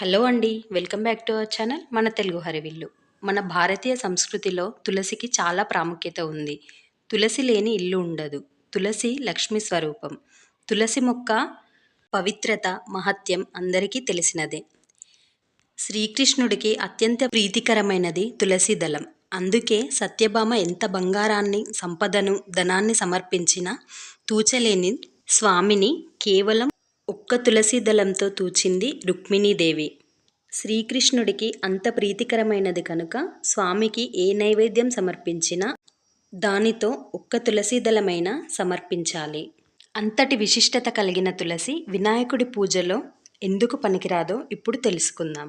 Hello అండి welcome back to our channel మన తెలుగు హరివిల్లు. మన భారతీయ సంస్కృతిలో తులసికి చాలా ప్రాముఖ్యత ఉంది. తులసి లేని ఇల్లు ఉండదు. తులసి లక్ష్మి స్వరూపం. తులసి మొక్క పవిత్రత మహత్యం అందరికీ తెలిసినదే. శ్రీకృష్ణుడికి అత్యంత ప్రీతికరమైనది తులసి దళం. అందుకే సత్యభామ ఎంత బంగారాన్ని సంపదను ధనాన్ని సమర్పించినా తూచలేని స్వామిని కేవలం ఒక్క తులసి దళంతో తూచింది రుక్మిణీదేవి. శ్రీకృష్ణుడికి అంత ప్రీతికరమైనది కనుక స్వామికి ఏ నైవేద్యం సమర్పించినా దానితో ఒక్క తులసి దళమైన సమర్పించాలి. అంతటి విశిష్టత కలిగిన తులసి వినాయకుడి పూజలో ఎందుకు పనికిరాదో ఇప్పుడు తెలుసుకుందాం.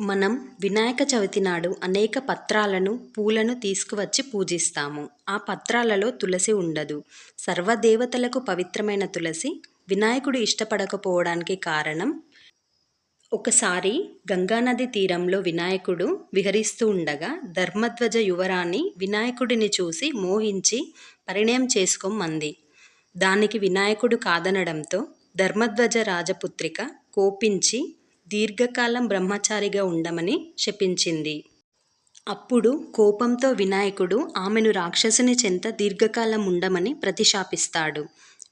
మనం వినాయక చవితి నాడు అనేక పత్రాలను పూలను తీసుకువచ్చి పూజిస్తాము. ఆ పత్రాలలో తులసి ఉండదు. సర్వదేవతలకు పవిత్రమైన తులసి వినాయకుడు ఇష్టపడకపోవడానికి కారణం ఒకసారి గంగానది తీరంలో వినాయకుడు విహరిస్తూ ఉండగా ధర్మధ్వజ యువరాణి వినాయకుడిని చూసి మోహించి పరిణయం చేసుకోమంది. దానికి వినాయకుడు కాదనడంతో ధర్మధ్వజ రాజపుత్రిక కోపించి దీర్ఘకాలం బ్రహ్మచారిగా ఉండమని శపించింది. అప్పుడు కోపంతో వినాయకుడు ఆమెను రాక్షసుని చెంత దీర్ఘకాలం ఉండమని ప్రతిశాపిస్తాడు.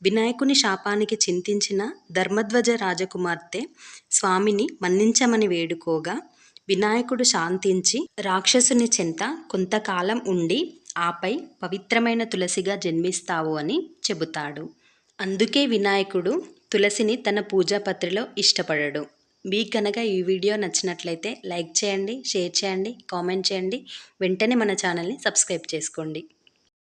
వినాయకుని శాపానికి చింతించిన ధర్మధ్వజ రాజకుమార్తె స్వామిని మన్నించమని వేడుకోగా వినాయకుడు శాంతించి రాక్షసుని చెంత కొంతకాలం ఉండి ఆపై పవిత్రమైన తులసిగా జన్మిస్తావు అని చెబుతాడు. అందుకే వినాయకుడు తులసిని తన పూజాపత్రిలో ఇష్టపడడు. మీకు కనుక ఈ వీడియో నచ్చినట్లయితే లైక్ చేయండి షేర్ చేయండి కామెంట్ చేయండి. వెంటనే మన ఛానల్ని సబ్స్క్రైబ్ చేసుకోండి.